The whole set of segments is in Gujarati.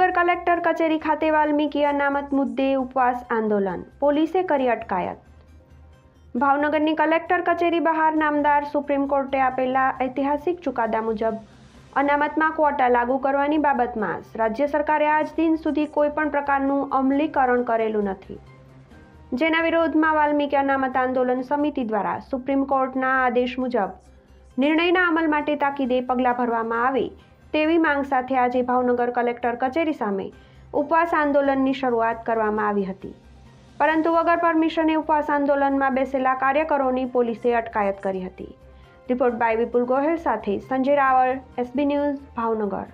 ભાવનગર કલેક્ટર કચેરી ખાતે વાલ્મીકી અનામત મુદ્દે ઉપવાસ આંદોલન. પોલીસે કરી અટકાયત. ભાવનગરની કલેક્ટર કચેરી બહાર નામદાર સુપ્રીમ કોર્ટે આપેલા ઐતિહાસિક ચુકાદા મુજબ અનામતમાં ક્વોટા લાગુ કરવાની બાબતમાં રાજ્ય સરકારે આજ દિન સુધી કોઈપણ પ્રકારનું અમલીકરણ કરેલું નથી. જેના વિરોધમાં વાલ્મીકી અનામત આંદોલન સમિતિ દ્વારા સુપ્રીમ કોર્ટના આદેશ મુજબ નિર્ણયના અમલ માટે તાકીદે પગલાં ભરવામાં આવે તેવી માંગ સાથે આજે ભાવનગર કલેક્ટર કચેરી સામે ઉપવાસ આંદોલનની શરૂઆત કરવામાં આવી હતી. પરંતુ વગર પરમિશને ઉપવાસ આંદોલનમાં બેસેલા કાર્યકરોની પોલીસે અટકાયત કરી હતી. રિપોર્ટ બાય વિપુલ ગોહેલ સાથે સંજય રાવળ એસબી ન્યૂઝ ભાવનગર.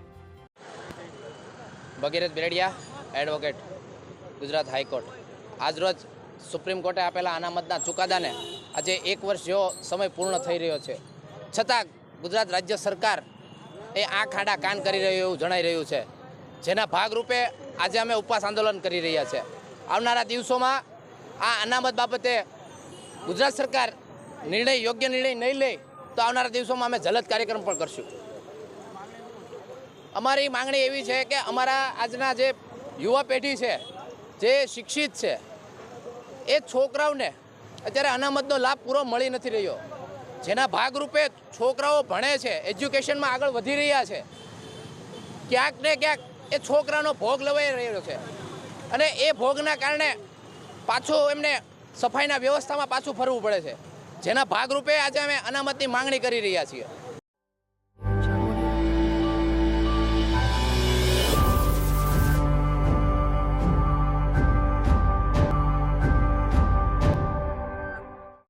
ભગીરથ Beradiya, advocate, Gujarat high court. Supreme સુપ્રીમ કોર્ટે આપેલા અનામતના ચુકાદાને આજે એક વર્ષ જેવો સમય પૂર્ણ થઈ રહ્યો છે. છતાં ગુજરાત રાજ્ય સરકાર એ આ ખાડા કાન કરી રહ્યું એવું જણાઈ રહ્યું છે. જેના ભાગરૂપે આજે અમે ઉપવાસ આંદોલન કરી રહ્યા છે. આવનારા દિવસોમાં આ અનામત બાબતે ગુજરાત સરકાર નિર્ણય, યોગ્ય નિર્ણય નહીં લે તો આવનારા દિવસોમાં અમે જલદ કાર્યક્રમ પણ કરશું. અમારી માંગણી એવી છે કે અમારા આજના જે યુવા પેઢી છે, જે શિક્ષિત છે, એ છોકરાઓને અત્યારે અનામતનો લાભ પૂરો મળી નથી રહ્યો. જેના ભાગરૂપે છોકરાઓ ભણે છે એજ્યુકેશનમાં આગળ વધી રહ્યા છે. ક્યાંક ને ક્યાંક એ છોકરાનો ભોગ લવાઈ રહ્યો છે. અને એ ભોગના કારણે પાછું એમને સફાઈના વ્યવસ્થામાં પાછું ફરવું પડે છે. જેના ભાગરૂપે આજે અમે અનામતની માંગણી કરી રહ્યા છીએ.